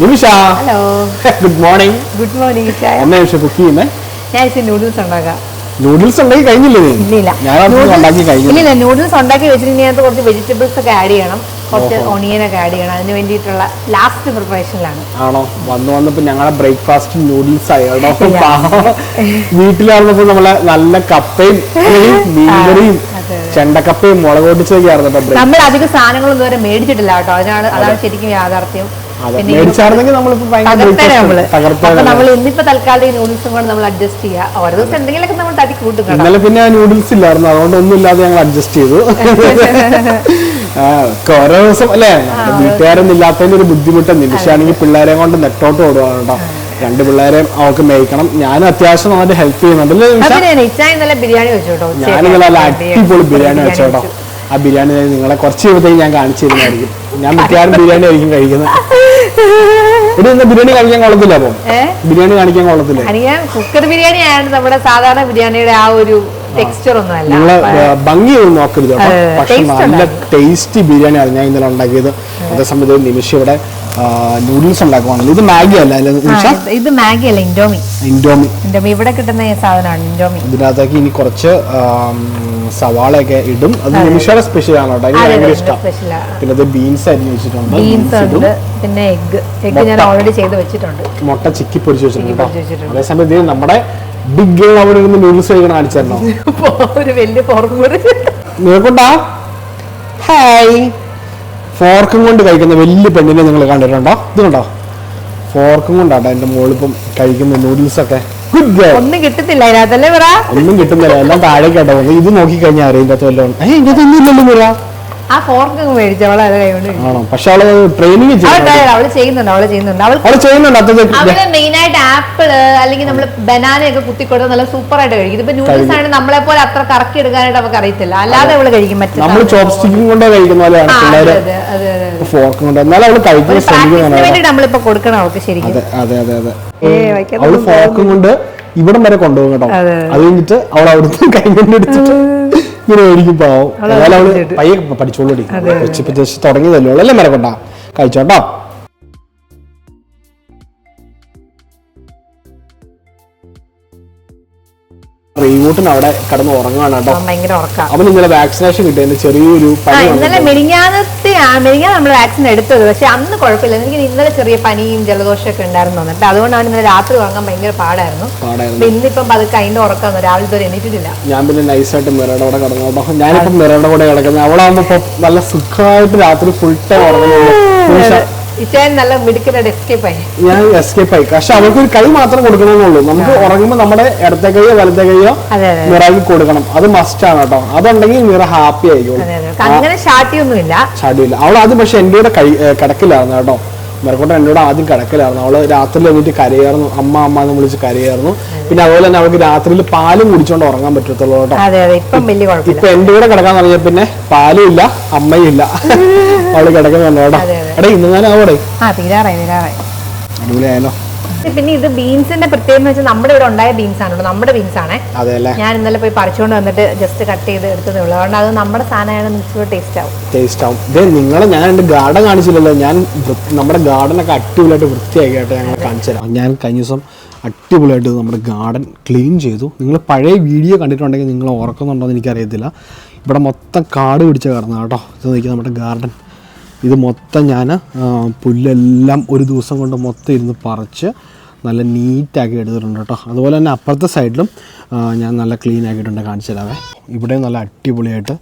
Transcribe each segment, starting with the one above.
Nimisha. Hello. Good morning good morning എന്നാ Nimisha cook ചെയ്യുന്നേ? ഞാൻ ഇച്ചിരി നൂഡിൽസ് ഉണ്ടാക്കാം. നൂഡിൽസ് ഉണ്ടാക്കി കഴിഞ്ഞില്ലേ ഇല്ല ഇല്ലില്ല നൂഡിൽസ് ഉണ്ടാക്കി വെച്ചിട്ട് കുറച്ച് വെജിറ്റബിൾസ് ഒക്കെ ആഡ് ചെയ്യണം. കുറച്ച് ഒണിയൻ ഒക്കെ ആഡ് ചെയ്യണം. അതിന് വേണ്ടിയിട്ടുള്ള ലാസ്റ്റ് പ്രിപ്പറേഷനിലാണ് ആണോ? വന്ന് വന്നപ്പോ ഞങ്ങളെ ബ്രേക്ക്ഫാസ്റ്റ് നൂഡിൽസ് ആയി കേട്ടോ ഇല്ല. പാവം. വീട്ടിലായിരുന്നപ്പോ നമ്മളെ നല്ല കപ്പയും മീൻകറിയും ചെണ്ടക്കപ്പയും മുളക് പൊട്ടിച്ചൊക്കെ ആയിരുന്നു നമ്മൾ അധികം സാധനങ്ങളൊന്നും ഇതുവരെ മേടിച്ചിട്ടില്ല കേട്ടോ. അതിനാണ് അതാണ് ശരിക്കും യാഥാർത്ഥ്യം. നമ്മൾ ഇന്നിപ്പോ തൽക്കാലം നൂഡിൽസും നമ്മൾ അഡ്ജസ്റ്റ് ചെയ്യുക ഓരോ ദിവസം എന്തെങ്കിലുമൊക്കെ നമ്മൾ തടി കൂട്ടും കേട്ടോ. ഇന്നലെ പിന്നെ നൂഡിൽസ് ഇല്ലായിരുന്നു. അതുകൊണ്ട് ഒന്നും ഇല്ലാതെ ഞങ്ങൾ അഡ്ജസ്റ്റ് ചെയ്തു. ഓരോ ദിവസം അല്ലേ? വീട്ടുകാരൊന്നും ഇല്ലാത്തതിന്റെ ഒരു ബുദ്ധിമുട്ട് നിമിഷാണെങ്കിൽ പിള്ളേരെ കൊണ്ട് നെട്ടോട്ട് ഓടുകയാണ് കേട്ടോ. രണ്ട് പിള്ളേരെയും അവർക്ക് മേയ്ക്കണം. ഞാൻ അത്യാവശ്യം നന്നായിട്ട് ഹെൽപ്പ് ചെയ്യുന്നുണ്ട്. ബിരിയാണി വെച്ചോട്ടോ ഞാൻ അടിപൊളി ബിരിയാണി വെച്ചോട്ടോ ആ ബിരിയാണി നിങ്ങളെ കുറച്ച് കഴിയുമ്പോഴത്തേക്ക് ഞാൻ കാണിച്ചു തരുന്നതായിരിക്കും. ഞാൻ മിക്കവാറും ബിരിയാണി ആയിരിക്കും കഴിക്കുന്നത്. ബിരിയാണി കാണിക്കാൻ കൊള്ളത്തില്ല അപ്പം. ബിരിയാണി കാണിക്കാൻ കൊള്ളത്തില്ല? കുക്കർ ബിരിയാണി ആയിരുന്നു നമ്മുടെ സാധാരണ ബിരിയാണിയുടെ ആ ഒരു ടെക്സ്ചർ ഒന്നും അല്ല. നിങ്ങൾ ഭംഗി ഒന്നും നോക്കരുത് പക്ഷെ നല്ല ടേസ്റ്റി ബിരിയാണിയാണ് ഞാൻ ഇന്നലെ ഉണ്ടാക്കിയത്. അതേസമയത്ത് ഒരു നിമിഷം ഇവിടെ നൂഡിൽസ് ഉണ്ടാക്കുവാണല്ലോ. ഇത് മാഗി അല്ല ഇത് മാഗി അല്ല ഇൻഡോമി. ഇൻഡോമി. ഇൻഡോമി ഇവിടെ കിട്ടുന്ന സാധനമാണ് ഇൻഡോമി. ഇതിനകത്തേക്ക് ഇനി കുറച്ച് സവാളയൊക്കെ ഇടും. അത് നിമിഷയുടെ സ്പെഷ്യൽ ആണ്? കേട്ടോ എനിക്ക് അതെ ഭയങ്കര ഇഷ്ടം. പിന്നെ അത് ബീൻസ് അരിഞ്ഞു വെച്ചിട്ടുണ്ട്. ബീൻസ് ഇടും. പിന്നെ എഗ്ഗ് എഗ്ഗ് ഞാൻ. ഓൾറെഡി ചെയ്ത് വെച്ചിട്ടുണ്ട്. മുട്ട ചിക്കി പൊരിച്ച് വെച്ചിട്ടുണ്ട് കേട്ടോ. അതേസമയത്ത് ഇത് നമ്മുടെ ബിഗ് ഗേൾ അവിടെ ഇരുന്ന് നൂഡിൽസ് കഴിക്കണം കാണിച്ചായിരുന്നോ? ഒരു വലിയ കൂടി. നിങ്ങൾക്കുണ്ടാ? ഹായ് ഫോർക്കും കൊണ്ട് കഴിക്കുന്ന വലിയ പെണ്ണിനെ നിങ്ങൾ കണ്ടിട്ടുണ്ടോ? ഇത് കണ്ടോ ഫോർക്കും കൊണ്ടാട്ടോ എന്റെ മോളിപ്പം കഴിക്കുന്ന നൂഡിൽസ് ഒക്കെ. ഗുഡ് ഗേൾ ഒന്നും കിട്ടത്തില്ല അതിനകത്തല്ലേ പറ ഒന്നും കിട്ടുന്നില്ല. എല്ലാം താഴേക്കാട്ടോ ഇത് നോക്കി കഴിഞ്ഞാൽ വല്ലതും ഏ ഇതൊന്നും ഇല്ലല്ലോ മുറ ആ ഫോർക്ക് മേടിച്ചവളെ അത് കൈകൊണ്ട് കഴിച്ചു. ആണോ? പക്ഷെ അവൾ ട്രെയിനിങ് അവൾ ചെയ്യുന്നുണ്ട് അവൾ ചെയ്യുന്നുണ്ട് അവൾ ചെയ്യുന്നുണ്ട്. അവൾ അവൾ ചെയ്യുന്നുണ്ട്. അത്തത് അവൾ മെയിൻ ആയിട്ട് ആപ്പിൾ അല്ലെങ്കിൽ നമ്മൾ ബനാന ഒക്കെ കുത്തിക്കൊടുത്ത് നല്ല സൂപ്പർ ആയിട്ട് കഴിക്കും. ഇതിപ്പോ നൂഡിൽസ് ആണ് നമ്മളെ പോലെ അത്ര കറക്കി എടുക്കാനായിട്ട് അവർക്ക് അറിയത്തില്ല. അല്ലാതെ അവൾ കഴിക്കും മറ്റു നമ്മൾ ചോപ്പ് സ്റ്റിക്കും കൊണ്ട് കഴിക്കുന്ന പോലെയാണ് ആ, അതെ, പിള്ളേര്. അതെ, അതെ, അതെ, അതെ. ഫോർക്കും കൊണ്ട്. എന്നാലും അവൾ കഴിക്കാൻ ഒരു പ്രാക്ടീസിന് ശ്രമിക്കുന്നുണ്ട് വേണ്ടിട്ട് നമ്മളിപ്പോ കൊടുക്കണം അവൾക്ക് ശരിക്കും. അതെ അതെ അതെ അതെ. ഏ, വയ്ക്കാത്ത അവൾ ഫോർക്കും കൊണ്ട് ഇവിടം വരെ കൊണ്ടുപോകും കേട്ടോ. അത് കഴിഞ്ഞിട്ട് അവൾ അവിടുത്തെ കൈകൊണ്ട് എടുത്തിട്ട് മേടിക്കും പാവം. പയ്യെ പഠിച്ചോളൂ കൊച്ചി ജസ്റ്റ് തുടങ്ങിയതല്ലേ ഉള്ളൂ. അല്ലേ മരക്കൊണ്ട കൊണ്ടാ കഴിച്ചോട്ടോ റീവൂട്ടിന് അവിടെ കിടന്ന് ഉറങ്ങാണ് കേട്ടോ. ഭയങ്കര ഉറക്കാം. അവൻ ഇന്നലെ വാക്സിനേഷൻ കിട്ടിയതിന്റെ ചെറിയൊരു പനി ഇന്നലെ വന്നിട്ട് മെലിഞ്ഞാന്നത്തെ മെലിഞ്ഞാൻ നമ്മൾ വാക്സിൻ എടുത്തത്. പക്ഷെ അന്ന് കുഴപ്പമില്ല. എനിക്ക് ഇന്നലെ ചെറിയ പനിയും ജലദോഷമൊക്കെ ഉണ്ടായിരുന്നു എന്നിട്ട്. അതുകൊണ്ട് അവൻ ഇന്നലെ രാത്രി ഉറങ്ങാൻ ഭയങ്കര പാടായിരുന്നു. അപ്പൊ ഇന്നിപ്പം പതുക്കെ അതിന്റെ ഉറക്കാന്ന് രാവിലെ ഇതുവരെ എണീറ്റിട്ടില്ല. ഞാൻ പിന്നെ നൈസായിട്ട് മിറയുടെ കൂടെ കിടന്നു. കേട്ടോ ഞാനിപ്പം മിറയുടെ കൂടെ കിടക്കുന്നത്. അവിടെ ആകുമ്പോ നല്ല സുഖമായിട്ട് രാത്രി ഫുൾ ടൈം ഉറങ്ങുന്നു നല്ല മിടുക്കിന്റെ എസ്കേപ്പ് ആയി. ഞാൻ എസ്കേപ്പ് ആയി. പക്ഷെ അവൾക്ക് ഒരു കൈ മാത്രം കൊടുക്കണമെന്നുള്ളൂ. നമുക്ക് ഉറങ്ങുമ്പോൾ നമ്മുടെ ഇടത്തെ കൈയോ വലത്തെ കൈയോ അതെ കൊടുക്കണം. അത് മസ്റ്റ് ആണ് കേട്ടോ. അതുണ്ടെങ്കിൽ മിറ ഹാപ്പി ആയിക്കോളും അങ്ങനെ ഷാട്ടിയൊന്നുമില്ല. ഷാട്ടിയില്ല. അവൾ അത് പക്ഷെ എന്റെ കൂടെ കിടക്കില്ലായിരുന്നു കേട്ടോ. മിറക്കോട്ടെ എന്നോട് ആദ്യം കിടക്കലായിരുന്നു. അവൾ രാത്രിയിൽ എന്നിട്ട് കരയായിരുന്നു. അമ്മ അമ്മ എന്ന് വിളിച്ച് കരയായിരുന്നു. പിന്നെ അതുപോലെ തന്നെ അവൾക്ക് രാത്രിയിൽ പാലും കുടിച്ചോണ്ട് ഉറങ്ങാൻ പറ്റത്തുള്ളൂ കേട്ടോ. ഇപ്പം എന്റെ കൂടെ കിടക്കാൻ തുടങ്ങിയ പിന്നെ പാലും ഇല്ല അമ്മയും ഇല്ല. അവൾ കിടക്കുന്നുണ്ട് കേട്ടോ. എടാ ഇന്ന് ഞാൻ ആവടെ? അടിപൊളിയായാലോ പിന്നെ ഇത് ബീൻസിന്റെ പ്രത്യേകത എന്ന് വെച്ചാൽ നമ്മുടെ ഇവിടെ ഉണ്ടായ ബീൻസ് ആണല്ലോ നമ്മുടെ ബീൻസ് ആണ്. ഞാൻ ഇന്നലെ പോയി പറിച്ചുകൊണ്ട് വന്നിട്ട് ജസ്റ്റ് കട്ട് ചെയ്ത് എടുത്തതേ ഉള്ളൂ. അതുകൊണ്ട് അത് നമ്മുടെ സാധനമാണ് ടേസ്റ്റ് ആവും. ടേസ്റ്റ് ആവും. ഇതേ നിങ്ങളെ ഞാൻ എന്റെ ഗാർഡൻ കാണിച്ചില്ലല്ലോ. ഞാൻ നമ്മുടെ ഗാർഡനൊക്കെ അടിപൊളിയായിട്ട് വൃത്തിയാക്കിയിട്ട് ഞങ്ങൾ കാണിച്ചു തരാം. ഞാൻ കഴിഞ്ഞ ദിവസം അടിപൊളിയായിട്ട് നമ്മുടെ ഗാർഡൻ ക്ലീൻ ചെയ്തു. നിങ്ങൾ പഴയ വീഡിയോ കണ്ടിട്ടുണ്ടെങ്കിൽ നിങ്ങൾ ഓർക്കുന്നുണ്ടോ എന്ന് എനിക്കറിയത്തില്ല. ഇവിടെ മൊത്തം കാട് പിടിച്ച കിടന്ന കേട്ടോ. ഇത് നോക്കി നമ്മുടെ ഗാർഡൻ ഇത് മൊത്തം ഞാൻ പുല്ലെല്ലാം ഒരു ദിവസം കൊണ്ട് മൊത്തം ഇരുന്ന് പറിച്ച് നല്ല നീറ്റാക്കി എടുത്തിട്ടുണ്ട് കേട്ടോ. അതുപോലെ തന്നെ അപ്പുറത്തെ സൈഡിലും ഞാൻ നല്ല ക്ലീൻ ആക്കിയിട്ടുണ്ട് കാണിച്ചു തരാവേ. ഇവിടെ നല്ല അടിപൊളിയായിട്ട്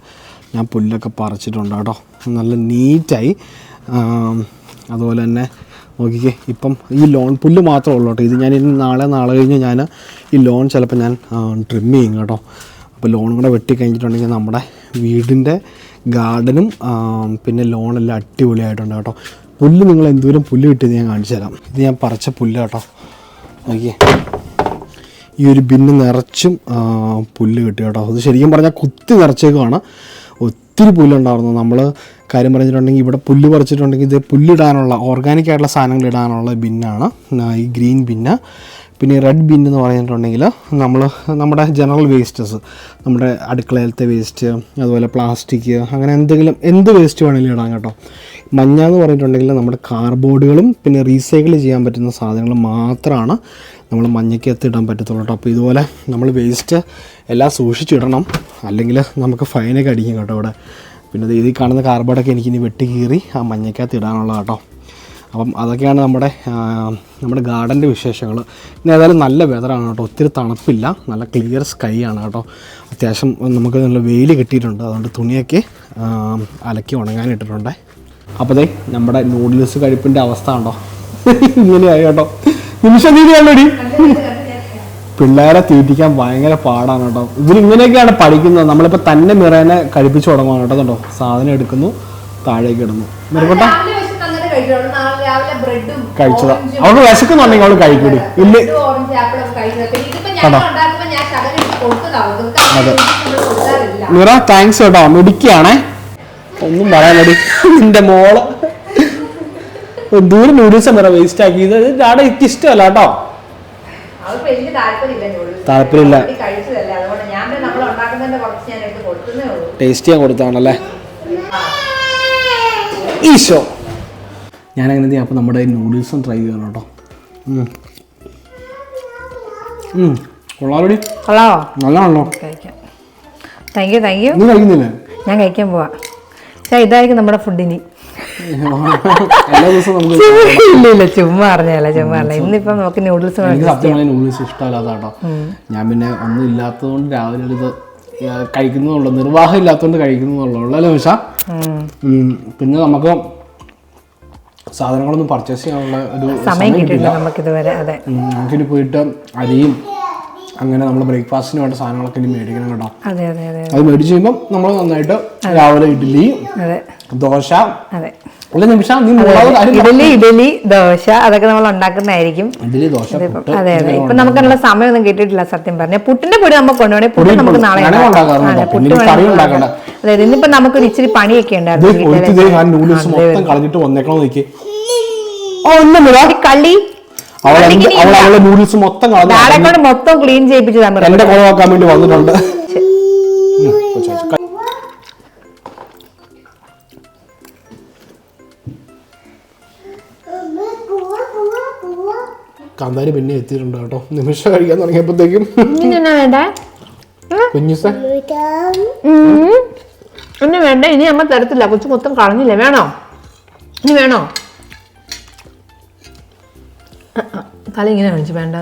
ഞാൻ പുല്ലൊക്കെ പറിച്ചിട്ടുണ്ട് കേട്ടോ. നല്ല നീറ്റായി. അതുപോലെ തന്നെ നോക്കിക്കേ ഇപ്പം ഈ ലോൺ പുല്ല് മാത്രമേ ഉള്ളൂ കേട്ടോ. ഇത് ഞാൻ ഇനി നാളെ നാളെ കഴിഞ്ഞ് ഞാൻ ഈ ലോൺ ചിലപ്പോൾ ഞാൻ ട്രിം ചെയ്യും കേട്ടോ. അപ്പോൾ ലോൺ കൂടെ വെട്ടി കഴിഞ്ഞിട്ടുണ്ടെങ്കിൽ നമ്മുടെ വീടിന്റെ ഗാർഡനും പിന്നെ ലോണെല്ലാം അടിപൊളിയായിട്ടുണ്ട് കേട്ടോ. പുല്ല് നിങ്ങൾ എന്തോരം പുല്ല് കിട്ടിയത് ഞാൻ കാണിച്ചു തരാം. ഇത് ഞാൻ പറിച്ച പുല്ല് കേട്ടോ. നോക്കിയേ. ഈ ഒരു ബിന്ന് നിറച്ചും പുല്ല് കിട്ടി കേട്ടോ. അത് ശരിക്കും പറഞ്ഞാൽ കുത്തി നിറച്ചേക്കുവാണ്. ഒത്തിരി പുല്ലുണ്ടായിരുന്നു നമ്മൾ കാര്യം പറഞ്ഞിട്ടുണ്ടെങ്കിൽ ഇവിടെ പുല്ല് പറിച്ചിട്ടുണ്ടെങ്കിൽ ഇത് പുല്ലിടാനുള്ള ഓർഗാനിക് ആയിട്ടുള്ള സാധനങ്ങൾ ഇടാനുള്ള ബിന്നാണ് ഈ ഗ്രീൻ ബിന്ന്. പിന്നെ റെഡ് ബിൻ എന്ന് പറഞ്ഞിട്ടുണ്ടെങ്കിൽ നമ്മൾ നമ്മുടെ ജനറൽ വേസ്റ്റസ് നമ്മുടെ അടുക്കളയിലത്തെ വേസ്റ്റ് അതുപോലെ പ്ലാസ്റ്റിക് അങ്ങനെ എന്തെങ്കിലും എന്ത് വേസ്റ്റ് വേണമെങ്കിലും ഇടാം കേട്ടോ. മഞ്ഞ എന്ന് പറഞ്ഞിട്ടുണ്ടെങ്കിൽ നമ്മുടെ കാർബോർഡുകളും പിന്നെ റീസൈക്കിൾ ചെയ്യാൻ പറ്റുന്ന സാധനങ്ങൾ മാത്രമാണ് നമ്മൾ മഞ്ഞയ്ക്കകത്ത് ഇടാൻ പറ്റത്തുള്ളൂ കേട്ടോ. അപ്പോൾ ഇതുപോലെ നമ്മൾ വേസ്റ്റ് എല്ലാം സൂക്ഷിച്ചിടണം. അല്ലെങ്കിൽ നമുക്ക് ഫൈനൊക്കെ അടിക്കും കേട്ടോ ഇവിടെ. പിന്നെ ഇതിൽ കാണുന്ന കാർബോർഡൊക്കെ എനിക്കിനി വെട്ടി കീറി ആ മഞ്ഞയ്ക്കകത്ത് ഇടാനുള്ള കേട്ടോ. അപ്പം അതൊക്കെയാണ് നമ്മുടെ നമ്മുടെ ഗാർഡന്റെ വിശേഷങ്ങൾ. പിന്നെ ഏതായാലും നല്ല വെതറാണ് കേട്ടോ. ഒത്തിരി തണുപ്പില്ല. നല്ല ക്ലിയർ സ്കൈ ആണ് കേട്ടോ. അത്യാവശ്യം നമുക്ക് നല്ല വെയിൽ കിട്ടിയിട്ടുണ്ട്. അതുകൊണ്ട് തുണിയൊക്കെ അലക്കി ഉണങ്ങാനിട്ടിട്ടുണ്ട് അപ്പോൾ ദേ നമ്മുടെ നൂഡിൽസ് കഴിപ്പിന്റെ അവസ്ഥ ഉണ്ടോ ഇങ്ങനെയായി കേട്ടോ. നിമിഷം നീതി കണ്ടോടി? പിള്ളേരെ തീറ്റിക്കാൻ ഭയങ്കര പാടാണ് കേട്ടോ. ഇവരിങ്ങനെയൊക്കെയാണ് പഠിക്കുന്നത്. നമ്മളിപ്പോൾ തന്നെ മിറേനെ കഴിപ്പിച്ച് തുടങ്ങുകയാണ് കേട്ടോ. കേട്ടോ സാധനം എടുക്കുന്നു താഴേക്ക് ഇടുന്നു. ബ്രെഡും കഴിച്ചതാ. അവൾ വിശക്കുന്നുണ്ടെങ്കിൽ അവൾ കഴിക്കൂടി. ഇല്ല. കേട്ടോ അതെ. മിറ താങ്ക്സ് കേട്ടോ. മിടിക്കുകയാണേ ഒന്നും പറയാനടി. നിന്റെ മോൾ. ദൂരം നൂഡിൽസ് മിറ വേസ്റ്റ് ആക്കി ഇത് ഡാഡ എനിക്ക് ഇഷ്ടമല്ല കേട്ടോ. താല്പര്യമില്ല noodles. താല്പര്യമില്ല. അവർ കഴിച്ചതല്ലേ. അതുകൊണ്ട് ഞാൻ നമ്മൾ ഉണ്ടാക്കുന്നതിന്റെ കുറച്ച് ഞാൻ എടുത്ത് കൊടുക്കുന്നേ ഉള്ളൂ. ടേസ്റ്റ് ചെയ്യാൻ കൊടുത്താണല്ലേ ഈശോ. ഞാൻ അങ്ങനെ ചെയ്യാം? അപ്പോൾ നമ്മുടെ നൂഡിൽസും ട്രൈ ചെയ്യണം കേട്ടോ. കൊള്ളാമടി ഹലോ നല്ലതാണല്ലോ. താങ്ക് യു താങ്ക് യു നീ കഴിക്കുന്നില്ലേ? ഞാൻ കഴിക്കാൻ പോവാ. ഇതായിരിക്കും നമ്മുടെ ഫുഡിന് എല്ലാ ദിവസവും നമുക്ക് ഇല്ല ഇല്ല ചുമ്മാ അറിഞ്ഞല്ല ചുമ്മാ അറിഞ്ഞ ഇന്നിപ്പം നമുക്ക് നൂഡിൽസ് എനിക്ക് സത്യം പറഞ്ഞാൽ നൂഡിൽസ് ഇഷ്ടമല്ലാത്ത കേട്ടോ ഞാൻ പിന്നെ ഒന്നും ഇല്ലാത്തതുകൊണ്ട് രാവിലെ എടുത്ത് കഴിക്കുന്നുള്ളൂ. നിർവാഹം ഇല്ലാത്തതുകൊണ്ട് കഴിക്കുന്നുള്ളൂ. അല്ലേ നിമിഷ പിന്നെ നമുക്ക് സാധനങ്ങളൊന്നും പർച്ചേസ് ചെയ്യാനുള്ള ഒരു സമയം കിട്ടില്ല നമുക്കിതുവരെ അതെ. നമുക്കിനി പോയിട്ട് അരിയും അങ്ങനെ നമ്മൾ ബ്രേക്ക്ഫാസ്റ്റിന് വേണ്ട സാധനങ്ങളൊക്കെ ഇനി മേടിക്കണം കേട്ടോ. അതെ അതെ അതെ അത്. മേടിച്ച് കഴിയുമ്പോൾ നമ്മൾ നന്നായിട്ട് രാവിലെ ഇഡ്ഡലി അതെ. ദോശ അതെ. ഇഡലി ഇഡലി ദോശ അതൊക്കെ നമ്മൾ ഉണ്ടാക്കുന്നതായിരിക്കും. ഇഡ്ഡലി ദോശ അതെ അതെ ഇപ്പൊ നമുക്കുള്ള സമയമൊന്നും കിട്ടിയിട്ടില്ല സത്യം പറഞ്ഞ. പുട്ടിന്റെ പൊടി നമുക്ക് കൊണ്ടുപോകണേ പുട്ട് പൊടി നമുക്ക് നാളെ അതെ, ഇന്നിപ്പോ നമുക്കൊരു ഇച്ചിരി പണിയൊക്കെ ഉണ്ടായിരുന്നു കളഞ്ഞിട്ട് വന്നേക്കണോ നോക്കി ഓ അവൾ അവൾ അവളെ നൂഡിൽസ് മൊത്തം കളഞ്ഞു മൊത്തം ക്ലീൻ ചെയ്യിപ്പിച്ചു നമ്മൾ എന്റെ കുറവാക്കാൻ വേണ്ടി വന്നിട്ടുണ്ട്. കാന്താരി പിന്നെ എത്തിയിട്ടുണ്ട് കേട്ടോ. നിമിഷം കഴിക്കാൻ തുടങ്ങിയപ്പോഴത്തേക്കും. ഇനി വേണ്ട? വേണ്ട? ഇനി അമ്മ തരത്തില്ല. കൊച്ചു മൊത്തം കളഞ്ഞില്ലേ? വേണോ? ഇനി വേണോ? കളി ഇങ്ങനെ കാണിച്ചു വേണ്ട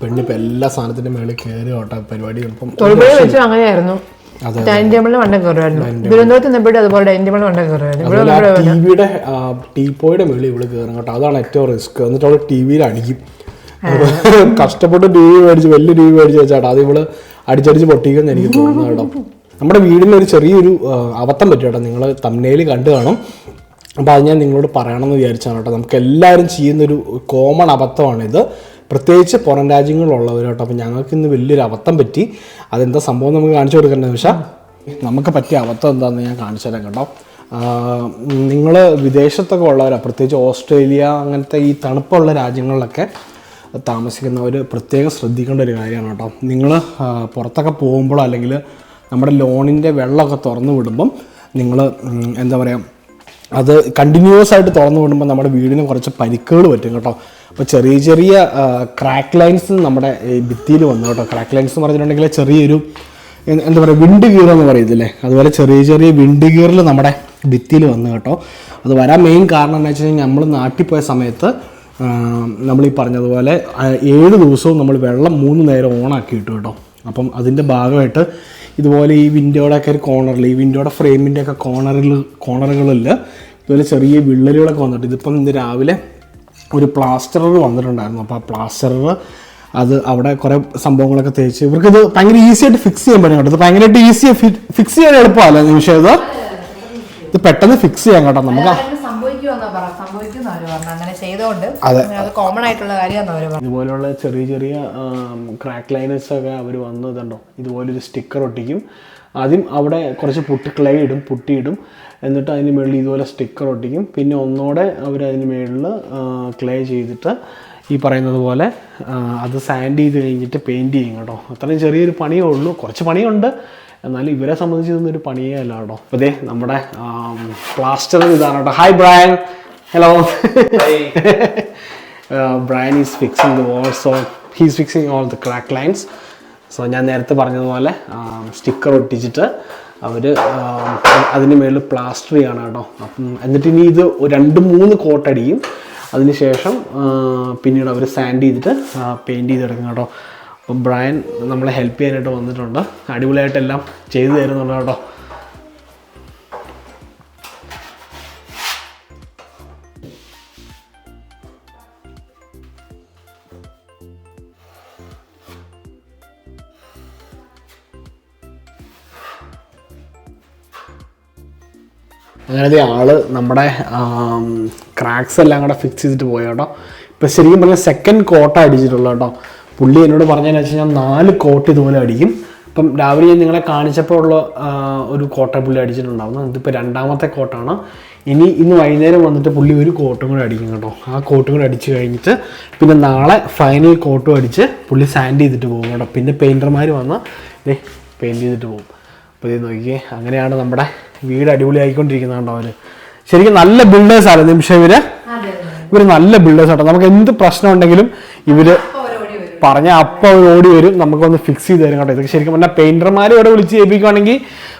പെണ്ണിപ്പോ എല്ലാ സാധനത്തിന്റെ മേളിൽ കയറി ഓട്ട പരിപാടി ഇപ്പം തൊഴിൽപ്പുഴ വെച്ചു അങ്ങനെയായിരുന്നു ഡൈനിങ് ടേബിളിൽ വണ്ടം കയറുമായിരുന്നു തിരുവനന്തപുരത്ത് നിന്നപ്പോഴും അതുപോലെ ഡൈനിങ് ടേബിളിൽ വണ്ടം കയറുമായിരുന്നു ടിവിയുടെ ടീപ്പോയുടെ മേളിൽ ഇവിടെ കയറും കേട്ടോ. അതാണ് ഏറ്റവും റിസ്ക്. എന്നിട്ട് അവൾ ടി വിയിൽ അടിക്കും കഷ്ടപ്പെട്ട് ടി വി മേടിച്ച് വലിയ ടി വി മേടിച്ച് വെച്ചാട്ടോ. അത് ഇവൾ അടിച്ചടിച്ച് പൊട്ടിക്കുമെന്ന് എനിക്ക് തോന്നുന്നു കേട്ടോ. നമ്മുടെ വീടിന് ഒരു ചെറിയൊരു അബദ്ധം പറ്റും കേട്ടോ നിങ്ങൾ തമ്മനയിൽ കണ്ടു കാണും. അപ്പോൾ അത് ഞാൻ നിങ്ങളോട് പറയണമെന്ന് വിചാരിച്ചാണ് കേട്ടോ. നമുക്ക് എല്ലാവരും ചെയ്യുന്നൊരു കോമൺ അബദ്ധമാണിത്. പ്രത്യേകിച്ച് പുറം രാജ്യങ്ങളിലുള്ളവർ കേട്ടോ. അപ്പോൾ ഞങ്ങൾക്ക് ഇന്ന് വലിയൊരു അബദ്ധം പറ്റി. അതെന്താ സംഭവം നമുക്ക് കാണിച്ചു കൊടുക്കേണ്ടത് നിമിഷ? നമുക്ക് പറ്റിയ അബദ്ധം എന്താണെന്ന് ഞാൻ കാണിച്ചു തരാം കേട്ടോ. നിങ്ങൾ വിദേശത്തൊക്കെ ഉള്ളവരാണ് പ്രത്യേകിച്ച് ഓസ്ട്രേലിയ അങ്ങനത്തെ ഈ തണുപ്പുള്ള രാജ്യങ്ങളിലൊക്കെ താമസിക്കുന്നവർ പ്രത്യേകം ശ്രദ്ധിക്കേണ്ട ഒരു കാര്യമാണ് കേട്ടോ. നിങ്ങൾ പുറത്തൊക്കെ പോകുമ്പോഴോ അല്ലെങ്കിൽ നമ്മുടെ ലോണിന്റെ വെള്ളമൊക്കെ തുറന്നു വിടുമ്പം നിങ്ങൾ എന്താ പറയുക അത് കണ്ടിന്യൂസ് ആയിട്ട് തുറന്നു വിടുമ്പോൾ നമ്മുടെ വീടിന് കുറച്ച് പരിക്കുകൾ പറ്റും കേട്ടോ. അപ്പോൾ ചെറിയ ചെറിയ ക്രാക്ക് ലൈൻസ് നമ്മുടെ ഭിത്തിയിൽ വന്നു കേട്ടോ. ക്രാക്ക് ലൈൻസ് എന്ന് പറഞ്ഞിട്ടുണ്ടെങ്കിൽ ചെറിയൊരു എന്താ പറയുക വിണ്ട് എന്ന് പറയത്തില്ലേ? അതുപോലെ ചെറിയ ചെറിയ വിണ്ട് ഗീറിൽ നമ്മുടെ ഭിത്തിയിൽ വന്നു കേട്ടോ. അത് വരാൻ മെയിൻ കാരണം എന്ന് വെച്ച് കഴിഞ്ഞാൽ നമ്മൾ നാട്ടിൽ പോയ സമയത്ത് നമ്മൾ ഈ പറഞ്ഞതുപോലെ ഏഴ് ദിവസവും നമ്മൾ വെള്ളം മൂന്ന് നേരം ഓണാക്കി ഇട്ടു കേട്ടോ. അപ്പം അതിന്റെ ഭാഗമായിട്ട് ഇതുപോലെ ഈ വിൻഡോയുടെ ഒക്കെ ഒരു കോർണറിൽ ഈ വിൻഡോയുടെ ഫ്രെയിമിന്റെ ഒക്കെ കോർണറിൽ കോർണറുകളിൽ ഇതുപോലെ ചെറിയ വിള്ളലുകളൊക്കെ വന്നിട്ട് ഇതിപ്പം ഇന്ന് രാവിലെ ഒരു പ്ലാസ്റ്ററർ വന്നിട്ടുണ്ടായിരുന്നു. അപ്പോൾ ആ പ്ലാസ്റ്ററർ അത് അവിടെ കുറേ സംഭവങ്ങളൊക്കെ തേച്ച് ഇവർക്കിത് ഭയങ്കര ഈസി ആയിട്ട് ഫിക്സ് ചെയ്യാൻ പറ്റും കേട്ടോ. ഇത് ഭയങ്കരമായിട്ട് ഈസി ഫിക്സ് ചെയ്യാൻ എളുപ്പമല്ല. നിമിഷം ഇത് ഇത് പെട്ടെന്ന് ഫിക്സ് ചെയ്യാൻ കേട്ടോ നമുക്ക്. സംഭവിക്കുമെന്നാ പറ സംഭവിക്കുന്ന അവർ പറഞ്ഞു. അങ്ങനെ ചെയ്തോണ്ട് അത്. കോമൺ ആയിട്ടുള്ള കാര്യമാണെന്ന് അവർ പറഞ്ഞു. ഇതുപോലുള്ള ചെറിയ ചെറിയ ക്രാക്ക് ലൈനേഴ്സ് ഒക്കെ അവർ വന്നതുണ്ടോ ഇതുപോലെ ഒരു സ്റ്റിക്കർ ഒട്ടിക്കും. ആദ്യം അവിടെ കുറച്ച് പുട്ടി ക്ലേ ഇടും പുട്ടിയിടും. എന്നിട്ട് അതിന് മുകളിൽ ഇതുപോലെ സ്റ്റിക്കർ ഒട്ടിക്കും. പിന്നെ ഒന്നോടെ അവർ അതിന് മുകളിൽ ക്ലേ ചെയ്തിട്ട് ഈ പറയുന്നത് പോലെ അത് സാൻഡ് ചെയ്ത് കഴിഞ്ഞിട്ട് പെയിന്റ് ചെയ്യും കേട്ടോ. അത്രയും ചെറിയൊരു പണിയേ ഉള്ളൂ. കുറച്ച് പണിയുണ്ട്. എന്നാലും ഇവരെ സംബന്ധിച്ച് ഇതൊന്നും ഒരു പണിയേ അല്ല കേട്ടോ. അതെ നമ്മുടെ പ്ലാസ്റ്റർ ഇതാണ് കേട്ടോ. Hi Brian hello Brian is fixing the wall so he's fixing all the crack lines so ഞാൻ നേരത്തെ പറഞ്ഞതുപോലെ സ്റ്റിക്കർ ഒട്ടിച്ചിട്ട് അവർ അതിന് മേളിൽ പ്ലാസ്റ്റർ ചെയ്യാണ് കേട്ടോ. അപ്പം എന്നിട്ട് ഇനി ഇത് രണ്ട് മൂന്ന് കോട്ടടിയും. അതിനുശേഷം പിന്നീട് അവർ സാൻഡ് ചെയ്തിട്ട് പെയിന്റ് ചെയ്തെടുക്കും കേട്ടോ. അപ്പം ബ്രയൻ നമ്മളെ ഹെൽപ്പ് ചെയ്യാനായിട്ട് വന്നിട്ടുണ്ട്. അടിപൊളിയായിട്ടെല്ലാം ചെയ്തു തരുന്നുണ്ട് കേട്ടോ. അങ്ങനെ ആൾ നമ്മുടെ ക്രാക്സ് എല്ലാം കൂടെ ഫിക്സ് ചെയ്തിട്ട് പോയി കേട്ടോ. ഇപ്പം ശരിക്കും പറഞ്ഞാൽ സെക്കൻഡ് കോട്ട അടിച്ചിട്ടുള്ളൂ കേട്ടോ. പുള്ളി എന്നോട് പറഞ്ഞതെന്ന് വെച്ച് കഴിഞ്ഞാൽ നാല് കോട്ട് ഇതുപോലെ അടിക്കും. ഇപ്പം രാവിലെ ഞാൻ നിങ്ങളെ കാണിച്ചപ്പോൾ ഉള്ള ഒരു കോട്ട പുള്ളി അടിച്ചിട്ടുണ്ടാവുന്നത് ഇതിപ്പോൾ രണ്ടാമത്തെ കോട്ടാണ്. ഇനി ഇന്ന് വൈകുന്നേരം വന്നിട്ട് പുള്ളി ഒരു കോട്ടും കൂടെ അടിക്കും കേട്ടോ. ആ കോട്ടും കൂടെ അടിച്ച് കഴിഞ്ഞിട്ട് പിന്നെ നാളെ ഫൈനൽ കോട്ടും അടിച്ച് പുള്ളി സാൻഡ് ചെയ്തിട്ട് പോകും കേട്ടോ. പിന്നെ പെയിന്റർമാർ വന്ന് ഇതേ പെയിന്റ് ചെയ്തിട്ട് പോകും. അപ്പോൾ ഇത് നോക്കിയേ അങ്ങനെയാണ് നമ്മുടെ വീട് അടിപൊളിയായിക്കൊണ്ടിരിക്കുന്നത് കേട്ടോ അവർ ശരിക്കും നല്ല ബിൽഡേഴ്സ് ആണ് നിമിഷം ഇവർ ഇവർ നല്ല ബിൽഡേഴ്സ് ആട്ടോ. നമുക്ക് എന്ത് പ്രശ്നം ഉണ്ടെങ്കിലും ഇവർ പറഞ്ഞ അപ്പം ഓടി വരും. നമുക്കൊന്ന് ഫിക്സ് ചെയ്ത് തരും കേട്ടോ. ഇതൊക്കെ ശരിക്കും പറഞ്ഞാൽ പെയിന്റർമാരെ ഇവിടെ വിളിച്ച് ഏൽപ്പിക്കുവാണെങ്കിൽ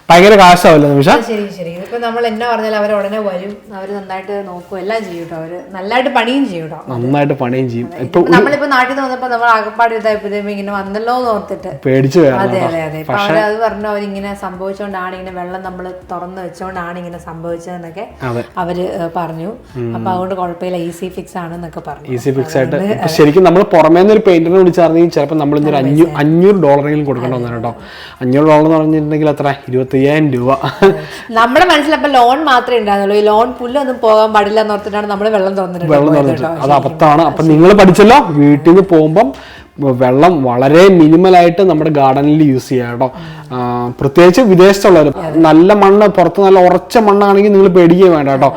ഭയങ്കര കാശാവല്ലോ നിമിഷ? ശരി ശരി. ഇതിപ്പോ നമ്മൾ എന്നാ പറഞ്ഞാൽ അവർ ഉടനെ വരും. അവർ നന്നായിട്ട് നോക്കും എല്ലാം ചെയ്യും കേട്ടോ അവർ. നല്ലതായിട്ട് പണിയും ചെയ്യും കേട്ടോ നന്നായിട്ട് പണിയും ചെയ്യും. ഇപ്പൊ നമ്മളിപ്പോ നാട്ടിൽ നിന്ന് വന്നപ്പോ നമ്മൾ ആകപ്പാട് ഇതായപ്പോഴത്തേക്കും ഇങ്ങനെ വന്നല്ലോ എന്ന് ഓർത്തിട്ട്. പേടിച്ചു അതെ അതെ അതെ. ഇപ്പൊ അവർ അത് പറഞ്ഞു അവരിങ്ങനെ സംഭവിച്ചോണ്ടാണ് ഇങ്ങനെ വെള്ളം നമ്മൾ തുറന്നു വെച്ചോണ്ടാണ് ഇങ്ങനെ സംഭവിച്ചതെന്നൊക്കെ അവർ പറഞ്ഞു. അപ്പൊ അതുകൊണ്ട് കുഴപ്പമില്ല. ഈസി ഫിക്സ് ആണെന്നൊക്കെ പറഞ്ഞു. ഈസി ഫിക്സ് ആയിട്ട് ശരിക്കും നമ്മൾ പുറമേ നിന്ന് ഒരു പെയിന്റിനെ വിളിച്ചാർന്നെങ്കിൽ ചിലപ്പോൾ നമ്മൾ ഇന്നൊരു അഞ്ഞൂ അഞ്ഞൂറ് ഡോളറെങ്കിലും കൊടുക്കേണ്ടി വന്നു കേട്ടോ. അഞ്ഞൂറ് ഡോളർ എന്ന് പറഞ്ഞിട്ടുണ്ടെങ്കിൽ എത്ര? ഇരുപത്തയ്യായിരം രൂപ. നമ്മുടെ മനസ്സിലപ്പോ ലോൺ മാത്രമേ ഉണ്ടായിരുന്നുള്ളൂ. ഈ ലോൺ പുല്ലൊന്നും പോകാൻ പാടില്ല എന്ന് ഓർത്തിട്ടാണ് നമ്മൾ വെള്ളം തുറന്നിട്ട് വെള്ളം തുറന്നിട്ട്. അത് അബദ്ധമാണ് അപ്പൊ നിങ്ങൾ പഠിച്ചല്ലോ? വീട്ടിൽ നിന്ന് പോകുമ്പം വെള്ളം വളരെ മിനിമലായിട്ട് നമ്മുടെ ഗാർഡനിൽ യൂസ് ചെയ്യാം കേട്ടോ. പ്രത്യേകിച്ച് വിദേശത്തുള്ളവർ നല്ല മണ്ണ് പുറത്ത് നല്ല ഉറച്ച മണ്ണാണെങ്കിൽ നിങ്ങൾ പേടിക്കുകയും വേണ്ട കേട്ടോ.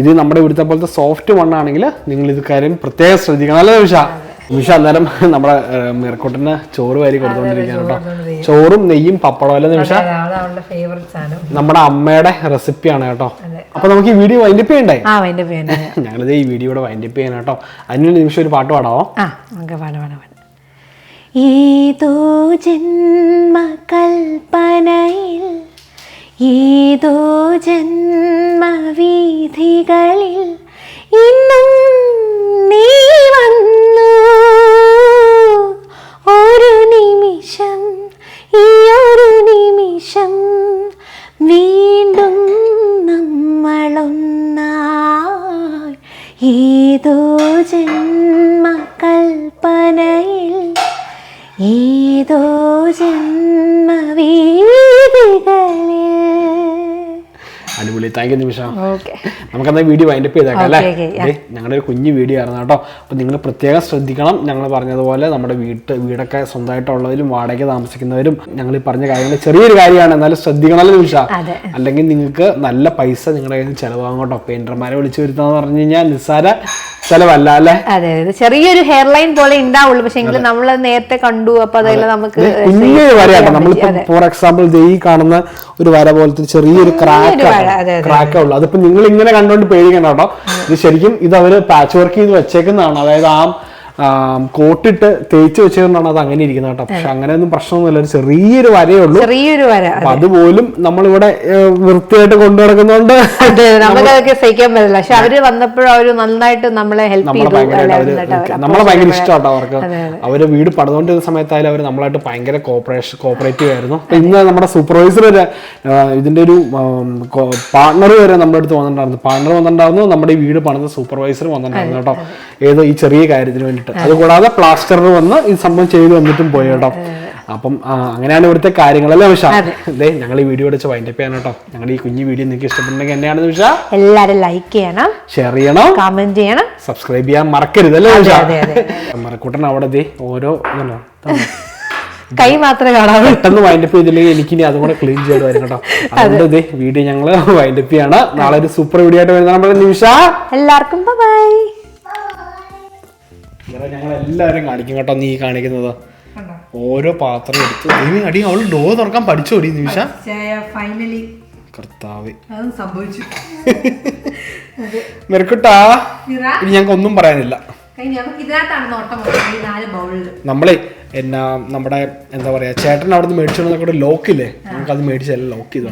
ഇത് നമ്മുടെ ഇവിടുത്തെ പോലത്തെ സോഫ്റ്റ് മണ്ണാണെങ്കിൽ നിങ്ങൾ ഇത് കാര്യം പ്രത്യേകം ശ്രദ്ധിക്കണം. അല്ലേ വിഷ വിഷ അന്നേരം നമ്മുടെ മേർക്കോട്ടിന് ചോറ് വാരി കൊടുത്തോണ്ടിരിക്കുകയാണ് കേട്ടോ. ചോറും നെയ്യും പപ്പടം അല്ല നിമിഷ? നമ്മുടെ അമ്മയുടെ റെസിപ്പിയാണ് കേട്ടോ. അപ്പൊ നമുക്ക് ഈ വീഡിയോ വൈൻഡപ്പ് ചെയ്യണ്ടേ? ഞങ്ങളിത് ഈ വീഡിയോ ഇവിടെ വൈൻഡപ്പ് ചെയ്യാൻ കേട്ടോ. അതിന് നിമിഷം ഒരു പാട്ട് പാടാവോ? ഏതോ ജന്മകൽപ്പനയിൽ ഏതോ ജന്മവീഥികളിൽ ഇന്നും നീ വന്നു. ഒരു നിമിഷം ഈ ഒരു നിമിഷം വീണ്ടും നമ്മളൊന്നായി. ഏതോ ജന്മകൽപ്പനയിൽ ഏതോ ജന്മവീതികളിൽ അടിപൊളി. താങ്ക് യു നിമിഷം. Okay video video wind up ചെയ്തേക്കാം അല്ലേ? ഞങ്ങളുടെ ഒരു കുഞ്ഞു വീഡിയോ ആയിരുന്നു കേട്ടോ. അപ്പം നിങ്ങൾ പ്രത്യേകം ശ്രദ്ധിക്കണം. ഞങ്ങൾ പറഞ്ഞതുപോലെ നമ്മുടെ വീട്ട് വീടൊക്കെ സ്വന്തമായിട്ടുള്ളവരും വാടക താമസിക്കുന്നവരും ഞങ്ങൾ ഈ പറഞ്ഞ കാര്യങ്ങൾ ചെറിയൊരു കാര്യമാണ്. എന്നാലും ശ്രദ്ധിക്കണമല്ലോ നിമിഷ. അല്ലെങ്കിൽ നിങ്ങൾക്ക് നല്ല പൈസ നിങ്ങളുടെ കയ്യിൽ നിന്ന് ചിലവാകും കേട്ടോ. പെയിന്റർമാരെ വിളിച്ചു വരുത്താന്ന് പറഞ്ഞു കഴിഞ്ഞാൽ നിസ്സാര ചിലവല്ല അല്ലേ? അതെ അതെ. ചെറിയൊരു ഹെയർ ലൈൻ പോലെ ഉണ്ടാവുള്ളൂ. പക്ഷെ എങ്കിലും നമ്മൾ നേരത്തെ കണ്ടു അപ്പൊ അതെല്ലാം നമുക്ക് പിന്നെ വരയാട്ടോ. നമ്മൾ ഫോർ എക്സാമ്പിൾ ഈ കാണുന്ന ഒരു വര പോലത്തെ ചെറിയൊരു ക്രാക്ക് ക്രാക്കേ ഉള്ളൂ. അതിപ്പോ നിങ്ങൾ ഇങ്ങനെ കണ്ടുകൊണ്ട് പേടിക്കണ്ട കേട്ടോ. ഇത് ശരിക്കും ഇത് അവർ പാച്ച് വർക്ക് ചെയ്ത് വെച്ചേക്കുന്നതാണ്. അതായത് ആ, കോട്ടിട്ട് തേച്ച് വെച്ചതുകൊണ്ടാണ് അത് അങ്ങനെ ഇരിക്കുന്നത് കേട്ടോ. പക്ഷെ അങ്ങനെയൊന്നും പ്രശ്നമൊന്നുമില്ല. ഒരു ചെറിയൊരു വരയേ ഉള്ളൂ ചെറിയൊരു വര അതുപോലും നമ്മളിവിടെ വൃത്തിയായിട്ട് കൊണ്ടു നടക്കുന്നുണ്ട് നമുക്ക് അതൊക്കെ സഹിക്കാൻ പറ്റില്ല. പക്ഷെ അവർ വന്നപ്പോഴും അവർ നന്നായിട്ട് നമ്മളെ ഹെൽപ്പ് ചെയ്തു. നമ്മളെ ഭയങ്കര ഇഷ്ടമാട്ടോ അവർക്ക്. അവർ വീട് പണിതുകൊണ്ടിരുന്ന സമയത്തായാലും അവർ നമ്മളായിട്ട് ഭയങ്കര കോപ്പറേഷൻ കോപ്പറേറ്റീവ് ആയിരുന്നു. ഇന്ന് നമ്മുടെ സൂപ്പർവൈസർ വരെ ഇതിന്റെ ഒരു പാർട്ണർ വരെ നമ്മുടെ അടുത്ത് വന്നിട്ടുണ്ടായിരുന്നു. പാർട്ണർ വന്നിട്ടുണ്ടായിരുന്നു. നമ്മുടെ ഈ വീട് പണിത സൂപ്പർവൈസർ വന്നിട്ടുണ്ടായിരുന്നു കേട്ടോ. ഏതോ ഈ ചെറിയ കാര്യത്തിന് വേണ്ടിയിട്ട് അതുകൂടാതെ പ്ലാസ്റ്റർ വന്ന് ഈ സംഭവം ചെയ്ത് വന്നിട്ടും പോയി കേട്ടോ. അപ്പം അങ്ങനെയാണ് ഇവിടുത്തെ കാര്യങ്ങളല്ലേ വിഷ അതെ. ഞങ്ങൾ ഈ വീഡിയോ അടിച്ച് വൈൻഡപ്പ് ചെയ്യാൻ കേട്ടോ. ഞങ്ങളുടെ ഈ കുഞ്ഞു വീഡിയോ നിങ്ങൾക്ക് ഇഷ്ടപ്പെട്ടെങ്കിൽ എന്നെയാണ് വിഷ എല്ലാരും ലൈക്ക് ചെയ്യണം. ഷെയർ ചെയ്യണം. കമന്റ് ചെയ്യണം. സബ്സ്ക്രൈബ് ചെയ്യാൻ മറക്കരുത് അല്ലേ അതെ, അതെ, മറക്കൂട്ടൻ അവിടെ ദേ ഓരോ കൈ മാത്രമേ കാണാവൂ. പെട്ടെന്ന് വൈൻഡപ്പ് ചെയ്തില്ലെങ്കിൽ എനിക്കിനി അതും കൂടെ ക്ലീൻ ചെയ്ത് വരും കേട്ടോ. അതുകൊണ്ട് ഇതേ വീഡിയോ ഞങ്ങൾ വൈൻഡപ്പ് ചെയ്യാണ്. നാളെ ഒരു സൂപ്പർ വീഡിയോ ആയിട്ട് വരുന്ന നമ്മുടെ നിമിഷ. എല്ലാവർക്കും ബൈ ഞങ്ങൾ എല്ലാവരും കാണിക്കും കേട്ടോ നീ കാണിക്കുന്നത്. ഓരോ പാത്രം എടുത്ത് അടി അവൾ ഡോ തുറക്കാൻ പഠിച്ചോടി നിമിഷ? ഫൈനലി കർത്താവ്. സംഭവിച്ചു. മെറുക്കുട്ടാ ഇനി ഞങ്ങൾക്ക് ഒന്നും പറയാനില്ല. നമ്മളെ എന്നാ നമ്മുടെ എന്താ പറയാ ചേട്ടൻ അവിടെ നിന്ന് മേടിച്ചോണ്ട് ലോക്കില്ലേ നമുക്ക് അത് മേടിച്ചല്ല ലോക്ക് ചെയ്തു